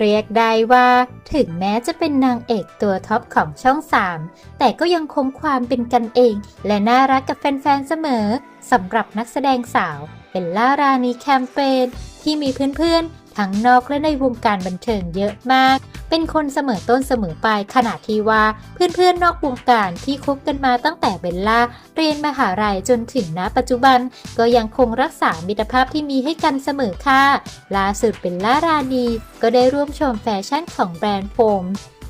เรียกได้ว่าถึงแม้จะเป็นนางเอกตัวท็อปของช่อง 3 แต่ก็ยังคงความเป็นกันเอง และน่ารักกับแฟนๆเสมอสำหรับนักแสดงสาวเบลล่ารานีแคมเปญที่มีเพื่อนๆ ทั้งนอกและในวงการบันเทิงเยอะมาก เป็นคนเสมอต้นเสมอปลายขณะที่ว่าเพื่อนๆนอกวงการที่คบกันมาตั้งแต่เบลล่าเรียนมหาลัยจนถึงณปัจจุบัน ก็ยังคงรักษามิตรภาพที่มีให้กันเสมอค่ะล่าสุดเบลล่ารานีก็ได้ร่วมชมแฟชั่นของแบรนด์ผม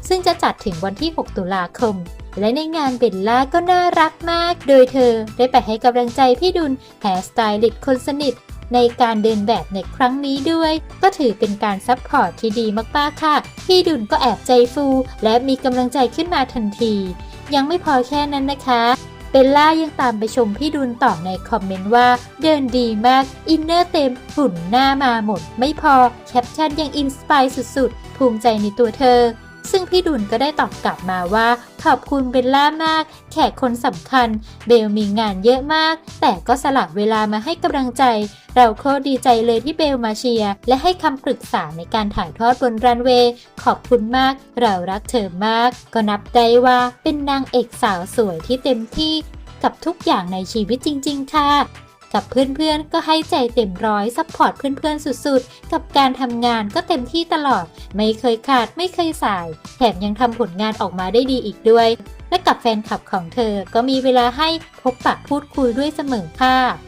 ซึ่งจะจัดถึงวันที่ 6 ตุลาคม และในงานเบลล่าก็น่ารักมาก โดยเธอได้ไปให้กำลังใจพี่ดุลแฮร์สไตลิสต์คนสนิท ในการเดินแบบในครั้งนี้ด้วย ก็ถือเป็นการซัพพอร์ตที่ดีมากๆค่ะ พี่ดุลก็แอบใจฟู และมีกำลังใจขึ้นมาทันที ยังไม่พอแค่นั้นนะคะเบลล่ายังตามไปชมพี่ดุลต่อในคอมเมนต์ว่า เดินดีมาก อินเนอร์เต็มหุ่นหน้ามาหมด ไม่พอแคปชั่นยังอินสปายสุดๆ ภูมิใจในตัวเธอ ซึ่งพี่ดุลก็ได้ตอบกลับมาว่า ขอบคุณเบลล่ามาก แขกคนสำคัญ เบลมีงานเยอะมาก แต่ก็สละเวลามาให้กำลังใจ เราโคตรดีใจเลยที่เบลมาเชียร์และให้คำปรึกษาในการถ่ายทอดบนรันเวย์ขอบคุณมาก เรารักเธอมาก ก็นับได้ว่าเป็นนางเอกสาวสวยที่เต็มที่กับทุกอย่างในชีวิตจริง ๆ ค่ะ กับเพื่อนๆ ก็ให้ใจเต็มร้อยซัพพอร์ตเพื่อนๆ สุดๆ กับการทำงานก็เต็มที่ตลอด ไม่เคยขาดไม่เคยสาย แถมยังทำผลงานออกมาได้ดีอีกด้วย และกับแฟนคลับของเธอก็มีเวลาให้พบปะพูดคุยด้วยเสมอค่ะ